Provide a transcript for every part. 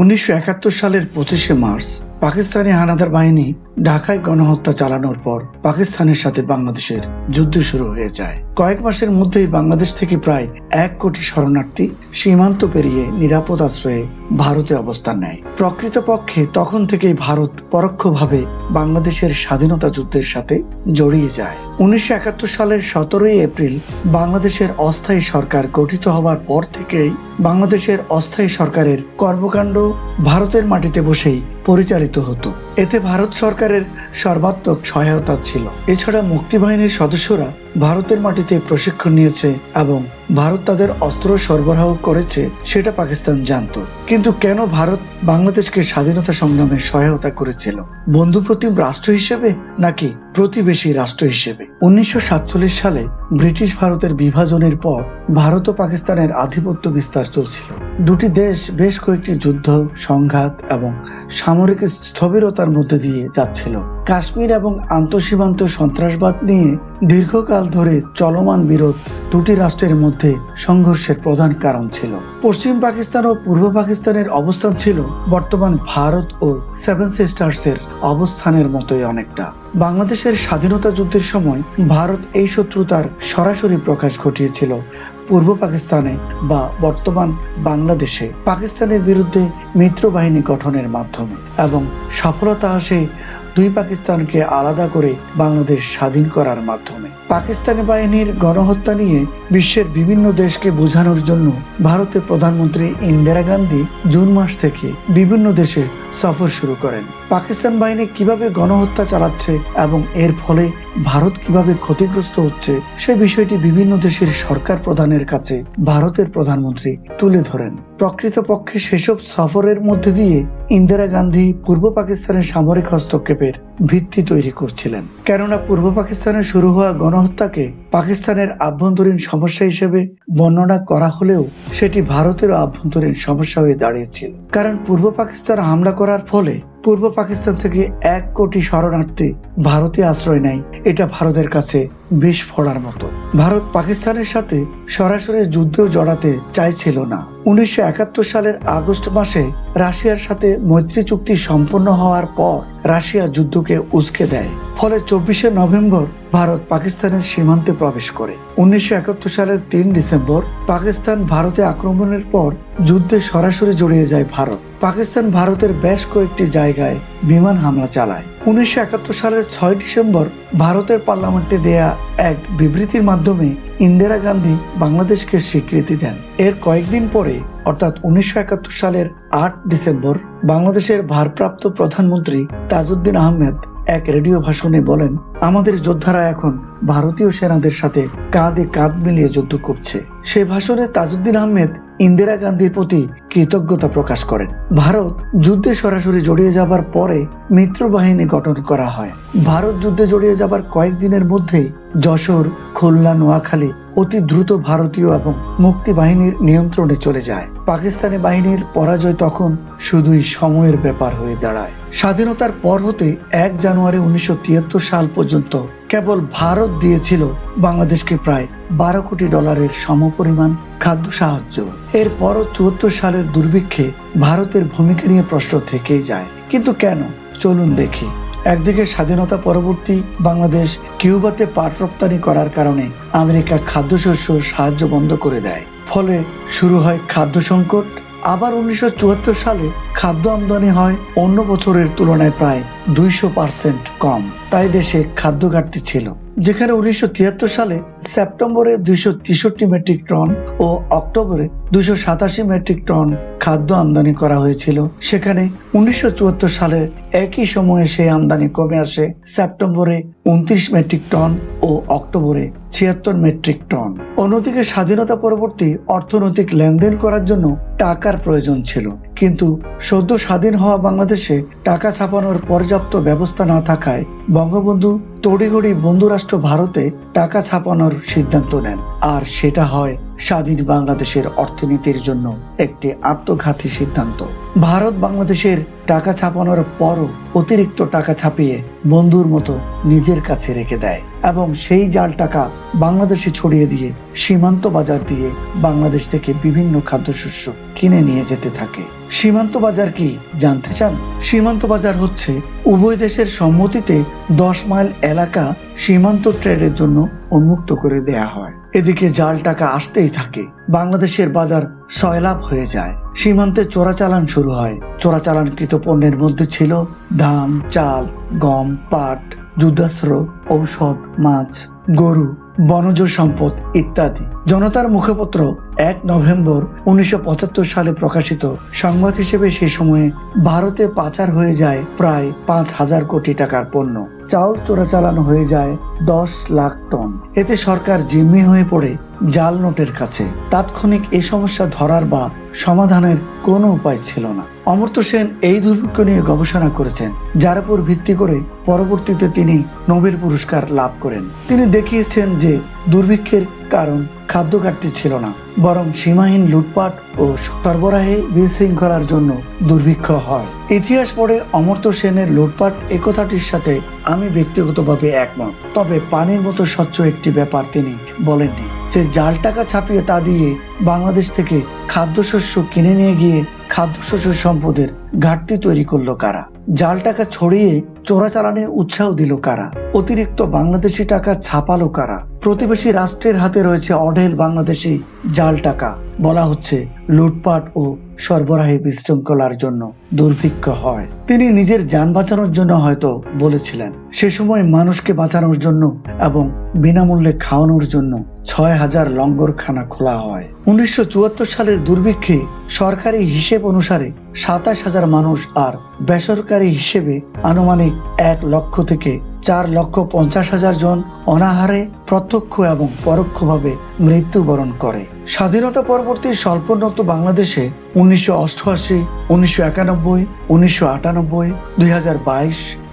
উনিশশো একাত্তর সালের পঁচিশে মার্চ, পাকিস্তানি হানাদার বাহিনী ঢাকায় গণহত্যা চালানোর পর পাকিস্তানের সাথে বাংলাদেশের যুদ্ধ শুরু হয়ে যায়। কয়েক মাসের মধ্যেই বাংলাদেশ থেকে প্রায় এক কোটি শরণার্থী সীমান্ত পেরিয়ে নিরাপদ আশ্রয়ে ভারতে অবস্থান নেয়। প্রকৃতপক্ষে তখন থেকেই ভারত পরোক্ষভাবে বাংলাদেশের স্বাধীনতা যুদ্ধের সাথে জড়িয়ে যায়। উনিশশো একাত্তর সালের সতেরোই এপ্রিল বাংলাদেশের অস্থায়ী সরকার গঠিত হবার পর থেকেই বাংলাদেশের অস্থায়ী সরকারের কর্মকাণ্ড ভারতের মাটিতে বসেই পরিচালিত হতো। এতে ভারত সরকারের সর্বাত্মক সহায়তা ছিল। এছাড়া মুক্তিবাহিনীর সদস্যরা ভারতের মাটিতে প্রশিক্ষণ নিয়েছে এবং ভারত তাদের অস্ত্র সরবরাহ করেছে, সেটা পাকিস্তান জানত। কিন্তু কেন ভারত বাংলাদেশকে স্বাধীনতা সংগ্রামে সহায়তা করেছিল? বন্ধুপ্রতিম রাষ্ট্র হিসেবে নাকি প্রতিবেশী রাষ্ট্র হিসেবে? উনিশশো সালে ব্রিটিশ ভারতের বিভাজনের পর ভারত ও পাকিস্তানের আধিপত্য বিস্তার চলছিল। দুটি দেশ বেশ কয়েকটি যুদ্ধ, সংঘাত এবং সামরিক স্থবিরতার মধ্যে দিয়ে যাচ্ছিল। কাশ্মীর এবং আন্তঃসীমান্ত সন্ত্রাসবাদ নিয়ে দীর্ঘকাল ধরে চলমান বিরোধ দুটি রাষ্ট্রের মধ্যে সংঘর্ষের প্রধান কারণ ছিল। পশ্চিম পাকিস্তান ও পূর্ব পাকিস্তানের অবস্থান ছিল বর্তমান ভারত ও সেভেন সিস্টার্স এর অবস্থানের মতোই অনেকটা। বাংলাদেশের স্বাধীনতা যুদ্ধের সময় ভারত এই শত্রুতার সরাসরি প্রকাশ ঘটিয়েছিল পূর্ব পাকিস্তানে বা বর্তমান বাংলাদেশে। পাকিস্তানের বিরুদ্ধে মিত্র বাহিনী গঠনের মাধ্যমে এবং সফলতা আসে দুই পাকিস্তানকে আলাদা করে বাংলাদেশ স্বাধীন করার মাধ্যমে। পাকিস্তানি বাহিনীর গণহত্যা নিয়ে বিশ্বের বিভিন্ন দেশকে বোঝানোর জন্য ভারতের প্রধানমন্ত্রী ইন্দিরা গান্ধী জুন মাস থেকে বিভিন্ন দেশে সফর শুরু করেন। পাকিস্তান বাহিনী কীভাবে গণহত্যা চালাচ্ছে এবং এর ফলে ভারত কীভাবে ক্ষতিগ্রস্ত হচ্ছে, সে বিষয়টি বিভিন্ন দেশের সরকার প্রধানের কাছে ভারতের প্রধানমন্ত্রী তুলে ধরেন। প্রকৃতপক্ষে সেসব সফরের মধ্যে দিয়ে ইন্দিরা গান্ধী পূর্ব পাকিস্তানের সামরিক হস্তক্ষেপের ভিত্তি তৈরি করছিলেন। কেননা পূর্ব পাকিস্তানে শুরু হওয়া গণহত্যাকে পাকিস্তানের আভ্যন্তরীণ সমস্যা হিসেবে বর্ণনা করা হলেও সেটি ভারতেরও আভ্যন্তরীণ সমস্যা হয়ে দাঁড়িয়েছিল। কারণ পূর্ব পাকিস্তান হামলা করার ফলে পূর্ব পাকিস্তান থেকে এক কোটি শরণার্থী ভারতে আশ্রয় নেয়। এটা ভারতের কাছে বিষ ফোড়ার মতো। ভারত পাকিস্তানের সাথে সরাসরি যুদ্ধেও জড়াতে চাইছিল না। উনিশশো একাত্তর সালের আগস্ট মাসে রাশিয়ার সাথে মৈত্রী চুক্তি সম্পন্ন হওয়ার পর রাশিয়া যুদ্ধকে উস্কে দেয়। ফলে চব্বিশে নভেম্বর ভারত পাকিস্তানের সীমান্তে প্রবেশ করে। উনিশশো একাত্তর সালের তিন ডিসেম্বর পাকিস্তান ভারতে আক্রমণের পর যুদ্ধে সরাসরি জড়িয়ে যায় ভারত। পাকিস্তান ভারতের বেশ কয়েকটি জায়গায় বিমান হামলা চালায়। উনিশশো একাত্তর সালের ছয় ডিসেম্বর ভারতের পার্লামেন্টে দেয়া এক বিবৃতির মাধ্যমে ইন্দিরা গান্ধী বাংলাদেশকে স্বীকৃতি দেন। এর কয়েকদিন পরে, অর্থাৎ উনিশশো একাত্তর সালের আট ডিসেম্বর, বাংলাদেশের ভারপ্রাপ্ত প্রধানমন্ত্রী তাজউদ্দিন আহমেদ এক রেডিও ভাষণে বলেন, আমাদের যোদ্ধারা এখন ভারতীয় সেনাদের সাথে কাঁধে কাঁধ মিলিয়ে যুদ্ধ করছে। সে ভাষণে তাজউদ্দিন আহমেদ ইন্দিরা গান্ধীর প্রতি কৃতজ্ঞতা প্রকাশ করেন। ভারত যুদ্ধে সরাসরি জড়িয়ে যাবার পরে মিত্র বাহিনী গঠন করা হয়। ভারত যুদ্ধে জড়িয়ে যাবার কয়েকদিনের মধ্যেই যশোর, খুলনা, নোয়াখালী অতি দ্রুত ভারতীয় এবং মুক্তি বাহিনীর নিয়ন্ত্রণে চলে যায়। পাকিস্তানি বাহিনীর পরাজয় তখন শুধুই সময়ের ব্যাপার হয়ে দাঁড়ায়। স্বাধীনতার পর হতে এক জানুয়ারি উনিশশো তিয়াত্তর সাল পর্যন্ত কেবল ভারত দিয়েছিল বাংলাদেশকে প্রায় বারো কোটি ডলারের সমপরিমাণ খাদ্য সাহায্য। এরপরও চুয়াত্তর সালের দুর্ভিক্ষে ভারতের ভূমিকা নিয়ে প্রশ্ন থেকেই যায়। কিন্তু কেন? চলুন দেখি। একদিকে স্বাধীনতা পরবর্তী বাংলাদেশ কিউবাতে পাট রপ্তানি করার কারণে আমেরিকা খাদ্যশস্য সাহায্য বন্ধ করে দেয়। ফলে শুরু হয় খাদ্য সংকট। আবার উনিশশো চুয়াত্তর সালে খাদ্য আমদানি হয় অন্য বছরের তুলনায় প্রায় দুইশো পার্সেন্ট কম। তাই দেশে খাদ্য ঘাটতি ছিল। যেখানে উনিশশো তিয়াত্তর সালে সেপ্টেম্বরে দুইশো তেষট্টি মেট্রিক টন ও অক্টোবরে দুইশো সাতাশি মেট্রিক টন খাদ্য আমদানি করা হয়েছিল। সেখানে উনিশশো চুয়াত্তর সালে একই সময়ে সেই আমদানি কমে আসে সেপ্টেম্বরে উনত্রিশ মেট্রিক টন ও অক্টোবরে ছিয়াত্তর মেট্রিক টন। অন্যদিকে স্বাধীনতা পরবর্তী অর্থনৈতিক লেনদেন করার জন্য টাকার প্রয়োজন ছিল। কিন্তু সদ্য স্বাধীন হওয়া বাংলাদেশে টাকা ছাপানোর পর্যাপ্ত ব্যবস্থা না থাকায় বঙ্গবন্ধু তড়িঘড়ি বন্ধুরাষ্ট্র ভারতে টাকা ছাপানোর সিদ্ধান্ত নেন। আর সেটা হয় স্বাধীন বাংলাদেশের অর্থনীতির জন্য একটি আত্মঘাতী সিদ্ধান্ত। ভারত বাংলাদেশের টাকা ছাপানোর পরও অতিরিক্ত টাকা ছাপিয়ে বন্ধুর মতো নিজের কাছে রেখে দেয় এবং সেই জাল টাকা বাংলাদেশে ছড়িয়ে দিয়ে সীমান্ত বাজার দিয়ে বাংলাদেশ থেকে বিভিন্ন খাদ্যশস্য কিনে নিয়ে যেতে থাকে। সীমান্ত বাজার কি জানতে চান? সীমান্ত বাজার হচ্ছে উভয় দেশের সম্মতিতে দশ মাইল এলাকা সীমান্ত ট্রেডের জন্য উন্মুক্ত করে দেয়া হয়। এদিকে জাল টাকা আসতেই থাকে। বাংলাদেশের বাজার সয়লাভ হয়ে যায়। সীমান্তে চোরাচালান শুরু হয়। চোরাচালানকৃত পণ্যের মধ্যে ছিল ধান চাল, গম, পাট যুদ্ধাস্ত্র ঔষধ, মাছ গরু, বনজ সম্পদ ইত্যাদি। জনতার মুখপত্র এক নভেম্বর উনিশশো পঁচাত্তর সালে প্রকাশিত। সংবাদ হিসেবে সে সময়ে ভারতে পাচার হয়ে যায় প্রায় পাঁচ হাজার কোটি টাকার পণ্য। চাল চোরাচালানো হয়ে যায় দশ লাখ টন। এতে সরকার জিম্মি হয়ে পড়ে জাল নোটের কাছে। তাৎক্ষণিক এই সমস্যা ধরার বা সমাধানের কোনো উপায় ছিল না। অমর্ত্য সেন এই দুর্ভিক্ষ নিয়ে গবেষণা করেছেন, যার উপর ভিত্তি করে পরবর্তীতে তিনি নোবেল পুরস্কার লাভ করেন। তিনি দেখিয়েছেন যে দুর্ভিক্ষের কারণ খাদ্য ঘাটতি ছিল না, বরং সীমাহীন লুটপাট ও সরবরাহে বিশৃঙ্খলার জন্য দুর্ভিক্ষ হয়। ইতিহাস পড়ে অমর্ত্য সেনের লুটপাট একথাটির সাথে আমি ব্যক্তিগতভাবে একমত, তবে পানির মতো স্বচ্ছ একটি ব্যাপার তিনি বলেননি। যে জাল টাকা ছাপিয়ে তা দিয়ে বাংলাদেশ থেকে খাদ্যশস্য কিনে নিয়ে গিয়ে খাদ্যশস্য সম্পদের ঘাটতি তৈরি করল কারা? জাল টাকা ছড়িয়ে চোরাচালানে উৎসাহ দিল কারা? অতিরিক্ত বাংলাদেশি টাকা ছাপালো কারা? প্রতিবেশী রাষ্ট্রের হাতে রয়েছে অঢেল বাংলাদেশি জাল টাকা। বলা হচ্ছে, লুটপাট ও সরবরাহে বিশৃঙ্খলার জন্য দুর্ভিক্ষ হয়। তিনি নিজের যান বাঁচানোর জন্য হয়তো বলেছিলেন। সে সময় মানুষকে বাঁচানোর জন্য এবং বিনামূল্যে খাওয়ানোর জন্য ছয় হাজার লঙ্গরখানা খোলা হয়। উনিশশো চুয়াত্তর সালের দুর্ভিক্ষে সরকারি হিসেব অনুসারে সাতাশ হাজার মানুষ আর বেসরকারি হিসেবে আনুমানিক এক লক্ষ থেকে চার লক্ষ পঞ্চাশ হাজার জন অনাহারে, প্রত্যক্ষ এবং পরোক্ষভাবে মৃত্যুবরণ করে। স্বাধীনতা পরবর্তী স্বল্পোন্নত বাংলাদেশে উনিশশো অষ্টআশি, উনিশশো একানব্বই, উনিশশো আটানব্বই, দুই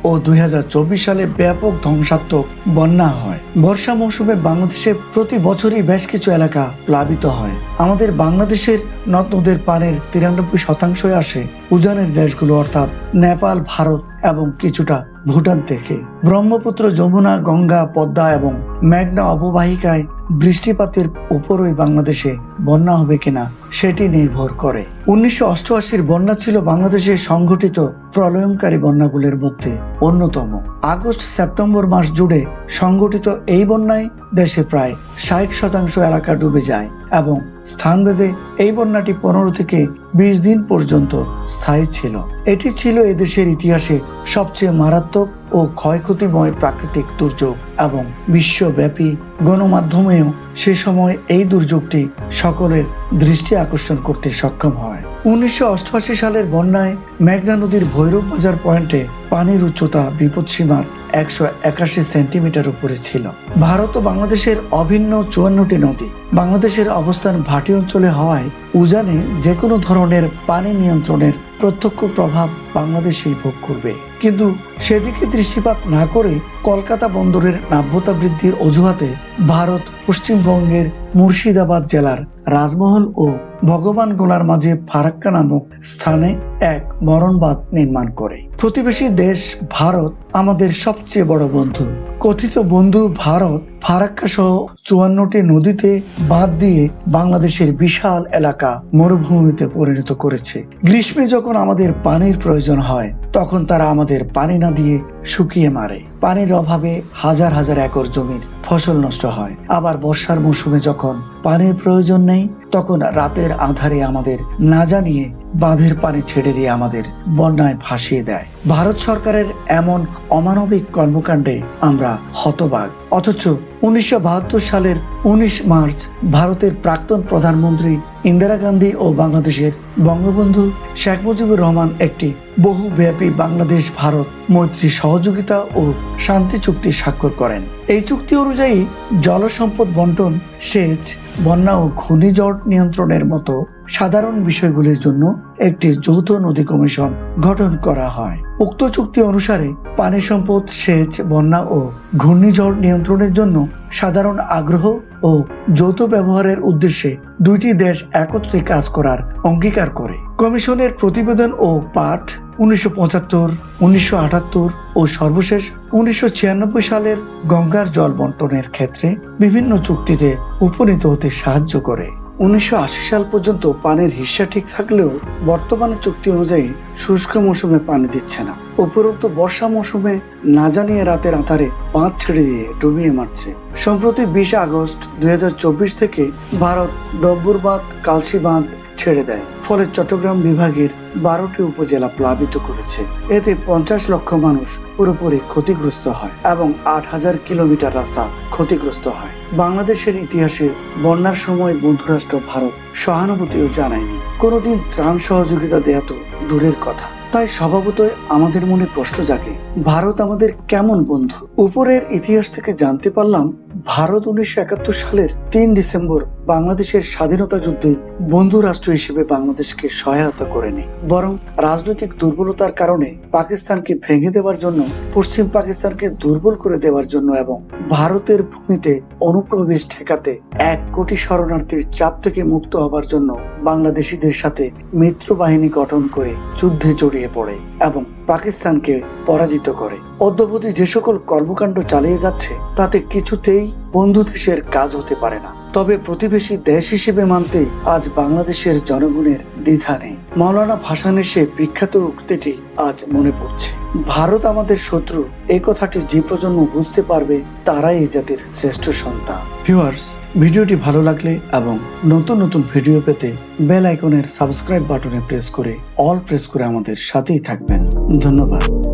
ও দুই হাজার চব্বিশ সালে ব্যাপক ধ্বংসাত্মক বন্যা হয়। বর্ষা মৌসুমে বাংলাদেশে প্রতি বছরই বেশ কিছু এলাকা প্লাবিত হয়। আমাদের বাংলাদেশের নদ নদের পানের তিরানব্বই শতাংশই আসে উজানের দেশগুলো, অর্থাৎ নেপাল, ভারত এবং কিছুটা ভুটান থেকে। ব্রহ্মপুত্র যমুনা, গঙ্গা, পদ্মা এবং মেঘনা অববাহিকায় বৃষ্টিপাতের উপরই বাংলাদেশে বন্যা হবে কিনা সেটি নির্ভর করে। উনিশশো অষ্টআশির বন্যা ছিল বাংলাদেশে সংঘটিত প্রলয়ঙ্কারী বন্যাগুলির মধ্যে অন্যতম। আগস্ট সেপ্টেম্বর মাস জুড়ে সংঘটিত এই বন্যায় দেশে প্রায় ষাট শতাংশ এলাকা ডুবে যায় এবং স্থানভেদে এই বন্যাটি পনেরো থেকে বিশ দিন পর্যন্ত স্থায়ী ছিল। এটি ছিল এদেশের ইতিহাসে সবচেয়ে মারাত্মক ও ক্ষয়ক্ষতিময় প্রাকৃতিক দুর্যোগ এবং বিশ্বব্যাপী গণমাধ্যমেও সে সময় এই দুর্যোগটি সকলের দৃষ্টি আকর্ষণ করতে সক্ষম হয়। উনিশশো অষ্টআশি সালের বন্যায় মেঘনা নদীর ভৈরব বাজার পয়েন্টে পানির উচ্চতা বিপদসীমার একশো একাশি সেন্টিমিটার উপরে ছিল। ভারত ও বাংলাদেশের অভিন্ন চুয়ান্নটি নদী। বাংলাদেশের অবস্থান ভাটি অঞ্চলে হওয়ায় উজানে যে কোনো ধরনের পানি নিয়ন্ত্রণের প্রত্যক্ষ প্রভাব বাংলাদেশেই ভোগ করবে। কিন্তু সেদিকে দৃষ্টিপাত না করে কলকাতা বন্দরের নাব্যতা বৃদ্ধির অজুহাতে ভারত পশ্চিমবঙ্গের মুর্শিদাবাদ জেলার রাজমহল ও ভগবান গোলার মাঝে ফারাক্কা নামক স্থানে এক মরণবাদ নির্মাণ করে। প্রতিবেশী দেশ ভারত আমাদের সবচেয়ে বড় বন্ধু। কথিত বন্ধু ভারত ফারাক্কা সহ চুয়ান্নটি নদীতে বাদ দিয়ে বাংলাদেশের বিশাল এলাকা মরুভূমিতে পরিণত করেছে। গ্রীষ্মে যখন আমাদের পানির প্রয়োজন হয় তখন তারা আমাদের পানি না দিয়ে শুকিয়ে মারে। পানির অভাবে হাজার হাজার একর জমির ফসল নষ্ট হয়। আবার বর্ষার মৌসুমে যখন পানির প্রয়োজন নেই, তখন রাতের আধারে আমাদের না জানিয়ে বাঁধের পানি ছেড়ে দিয়ে আমাদের বন্যায় ভাসিয়ে দেয়। ভারত সরকারের এমন অমানবিক কর্মকাণ্ডে আমরা হতবাক। অথচ উনিশশো বাহাত্তর সালের উনিশ মার্চ ভারতের প্রাক্তন প্রধানমন্ত্রী ইন্দিরা গান্ধী ও বাংলাদেশের বঙ্গবন্ধু শেখ মুজিবুর রহমান একটি বহুব্যাপী বাংলাদেশ ভারত মৈত্রী সহযোগিতা ও শান্তি চুক্তি স্বাক্ষর করেন। এই চুক্তি অনুযায়ী জলসম্পদ বন্টন সেচ বন্যা ও ঘূর্ণিঝড় নিয়ন্ত্রণের মতো সাধারণ বিষয়গুলির জন্য একটি যৌথ নদী কমিশন গঠন করা হয়। উক্ত চুক্তি অনুসারে পানি সম্পদ সেচ, বন্যা ও ঘূর্ণিঝড় নিয়ন্ত্রণের জন্য সাধারণ আগ্রহ ও যৌথ ব্যবহারের উদ্দেশ্যে দুইটি দেশ একত্রে কাজ করার অঙ্গীকার করে। কমিশনের প্রতিবেদন ও পাঠ উনিশশো পঁচাত্তর, উনিশশো আটাত্তর ও সর্বশেষ উনিশশো ছিয়ানব্বই সালের গঙ্গার জল বন্টনের ক্ষেত্রে বিভিন্ন চুক্তিতে উপনীত হতে সাহায্য করে। উনিশশো আশি সাল পর্যন্ত পানির হিস্সা ঠিক থাকলেও বর্তমানে চুক্তি অনুযায়ী শুষ্ক মৌসুমে পানি দিচ্ছে না। উপরন্তু বর্ষা মৌসুমে না জানিয়ে রাতের আধারে বাঁধ ছেড়ে দিয়ে ডুবিয়ে মারছে। সম্প্রতি বিশে আগস্ট দুই হাজার চব্বিশ থেকে ভারত ডব্বুর বাঁধ কালসি বাঁধ ছেড়ে দেয়। ফলে চট্টগ্রাম বিভাগের বারোটি উপজেলা প্লাবিত করেছে। এতে পঞ্চাশ লক্ষ মানুষ পুরোপুরি ক্ষতিগ্রস্ত হয় এবং আট হাজার কিলোমিটার রাস্তা ক্ষতিগ্রস্ত হয়। বাংলাদেশের ইতিহাসে বন্যার সময় বন্ধুরাষ্ট্র ভারত সহানুভূতিও জানায়নি। কোনোদিন ত্রাণ সহযোগিতা দেয়া তো দূরের কথা। তাই স্বভাবতই আমাদের মনে প্রশ্ন জাগে, ভারত আমাদের কেমন বন্ধু? উপরের ইতিহাস থেকে জানতে পারলাম, ভারত উনিশশো একাত্তর সালের তিন ডিসেম্বর বাংলাদেশের স্বাধীনতা যুদ্ধে বন্ধু রাষ্ট্র হিসেবে বাংলাদেশকে সহায়তা করেনি বরং রাজনৈতিক দুর্বলতার কারণে পাকিস্তানকে ভেঙে দেওয়ার জন্য, পশ্চিম পাকিস্তানকে দুর্বল করে দেওয়ার জন্য এবং ভারতের ভূমিতে অনুপ্রবেশ ঠেকাতে এক কোটি শরণার্থীর চাপ থেকে মুক্ত হবার জন্য বাংলাদেশিদের সাথে মিত্র বাহিনী গঠন করে যুদ্ধে জড়িয়ে পড়ে এবং পাকিস্তানকে পরাজিত করে। অদ্যবধি যে সকল কর্মকাণ্ড চালিয়ে যাচ্ছে, তাতে কিছুতেই বন্ধু দেশের কাজ হতে পারে না। তবে প্রতিবেশী দেশ হিসেবে মানতে আজ বাংলাদেশের জনগণের দ্বিধা নেই। মৌলানা ভাসানের সে বিখ্যাত উক্তিটি আজ মনে পড়ছে। ভারত আমাদের শত্রু এই কথাটি যে প্রজন্ম বুঝতে পারবে তারাই এই জাতির শ্রেষ্ঠ সন্তান। ভিউয়ার্স ভিডিওটি ভালো লাগলে এবং নতুন নতুন ভিডিও পেতে বেল আইকনের সাবস্ক্রাইব বাটনে প্রেস করে, অল প্রেস করে আমাদের সাথেই থাকবেন। ধন্যবাদ।